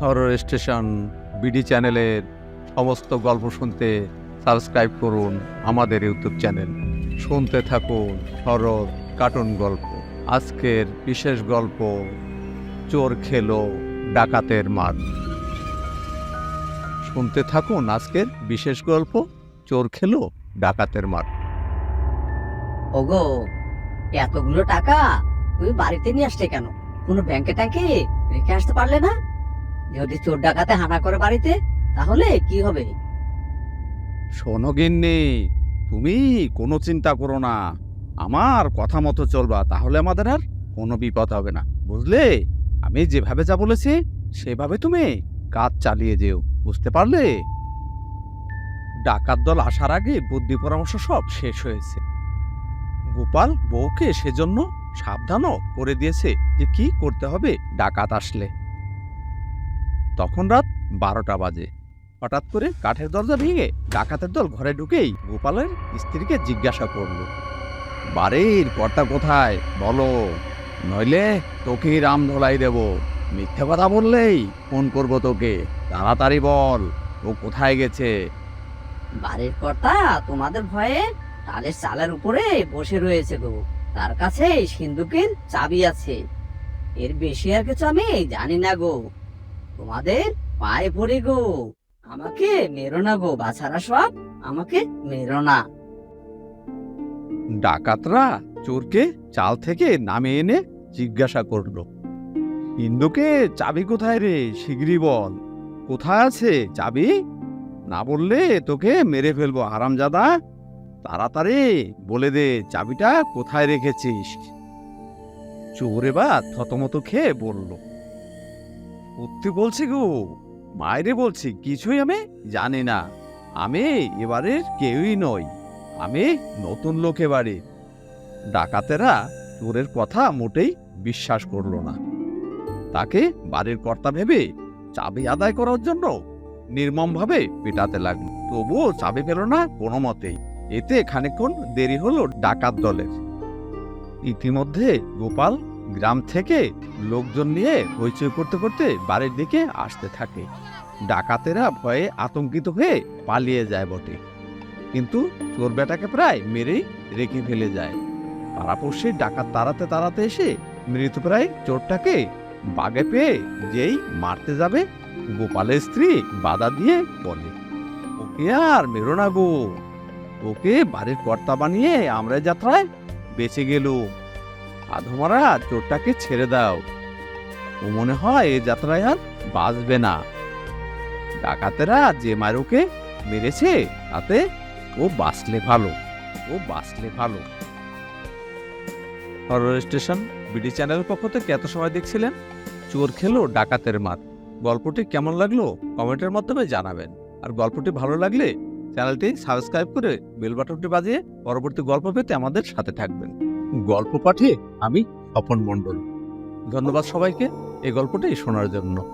Horror station BD চ্যানেলের সমস্ত গল্প শুনতে সাবস্ক্রাইব করুন আমাদের ইউটিউব চ্যানেল শুনতে থাকুন হরর কার্টুন গল্প। আজকের বিশেষ গল্প, চোর খেলো ডাকাতের মার। শুনতে থাকুন আজকের বিশেষ গল্প, চোর খেলো ডাকাতের মার। ওগো, এতগুলো টাকা তুমি বাড়িতে নিয়ে আসলে কেন? কোনো ব্যাংকে ট্যাঙ্কে রেখে আসতে পারলে না? যদি চোর ডাকাতে হানা করে বাড়িতে, তাহলে কি হবে? শোনো গিন্নি, তুমি কোনো চিন্তা করো না। আমার কথা মতো চলবা, তাহলে আমাদের আর কোনো বিপদ হবে না। বুঝলে? আমি যেভাবে যা বলেছি, সেভাবে তুমি কাজ চালিয়ে যেও, বুঝতে পারলে? ডাকাত দল আসার আগে বুদ্ধি পরামর্শ সব শেষ হয়েছে। গোপাল বউকে সেজন্য সাবধানও করে দিয়েছে যে কি করতে হবে ডাকাত আসলে। তখন রাত বারোটা বাজে। হঠাৎ করে কাঠের দরজা ভেঙে ডাকাতের দল ঘরে ঢুকেই গোপালের স্ত্রীকে জিজ্ঞাসা করল বাড়ির কর্তা কোথায়? বলো। নইলে তোকে রাম ধোলাই দেব। মিথ্যে কথা বললেই ফোন করব তোকে। তাড়াতাড়ি বল, ও কোথায় গেছে? বাড়ির কর্তা, তোমাদের ভয়ে টালের চালের উপরে বসে রয়েছে গো। তার কাছে সিন্ধুকের চাবি আছে। এর বেশি আর কিছু আমি জানি না গো। তোমাদের পায়ে পড়ি গো। আমাকে মেরো না গো, বাছারা সব আমাকে মেরো না। ডাকাতরা চোরকে চাল থেকে নামে এনে জিজ্ঞাসা করল, ইন্দুকে চাবি কোথায় রে, শিগগিরই বল। কোথায় আছে চাবি? না বললে তোকে মেরে ফেলব আরামজাদা তাড়াতাড়ি বলে দে, চাবিটা কোথায় রেখেছিস? চোর এবার থতমত খেয়ে বলল সত্যি বলছি গো? মায়েরে বলছি, কিছুই আমি জানি না। আমি এবারের কেউই নই। আমি নতুন লোক এবারে। ডাকাতেরা চোরের কথা মোটেই বিশ্বাস করল না। তাকে বাড়ির কর্তা ভেবে চাবি আদায় করার জন্য নির্মমভাবে পেটাতে লাগল। তবুও চাবি পেল না কোনো মতেই এতে খানিকক্ষণ দেরি হলো ডাকাত দলের। ইতিমধ্যে গোপাল গ্রাম থেকে লোকজন নিয়ে হইচই করতে করতে বাড়ির দিকে আসতে থাকে। ডাকাতেরা ভয়ে আতঙ্কিত হয়ে পালিয়ে যায় বটে। কিন্তু চোর বেটাকে প্রায় মেরেই রেখে ফেলে যায়। পাড়াপড়শি ডাকাত তাড়াতে তাড়াতে এসে মৃতপ্রায় চোরটাকে বাগে পেয়ে যেই মারতে যাবে, গোপালের স্ত্রী বাধা দিয়ে বলে, ওকে আর মেরো না গো। ওকে বাড়ির কর্তা বানিয়ে আমরা যাত্রায় বেঁচে গেল আধমারা চোরটাকে ছেড়ে দাও। ও মনে হয় এ যাত্রায় আর বাঁচবে না। ডাকাতেরা যে মারুকে মেরেছে, তাতে ও বাঁচলে ভালো, ও বাঁচলে ভালো। হরর স্টেশন, বিডি চ্যানেলের পক্ষ থেকে এত সময় দেখছিলেন? চোর খেলো ডাকাতের মাত। গল্পটি কেমন লাগল কমেন্টের মাধ্যমে জানাবেন। আর গল্পটি ভালো লাগলে চ্যানেলটি সাবস্ক্রাইব করে বেল বাটনটি বাজিয়ে পরবর্তী গল্প পেতে আমাদের সাথে থাকবেন। গল্প পাঠে আমি স্বপন মণ্ডল। ধন্যবাদ সবাইকে এই গল্পটাই শোনার জন্য।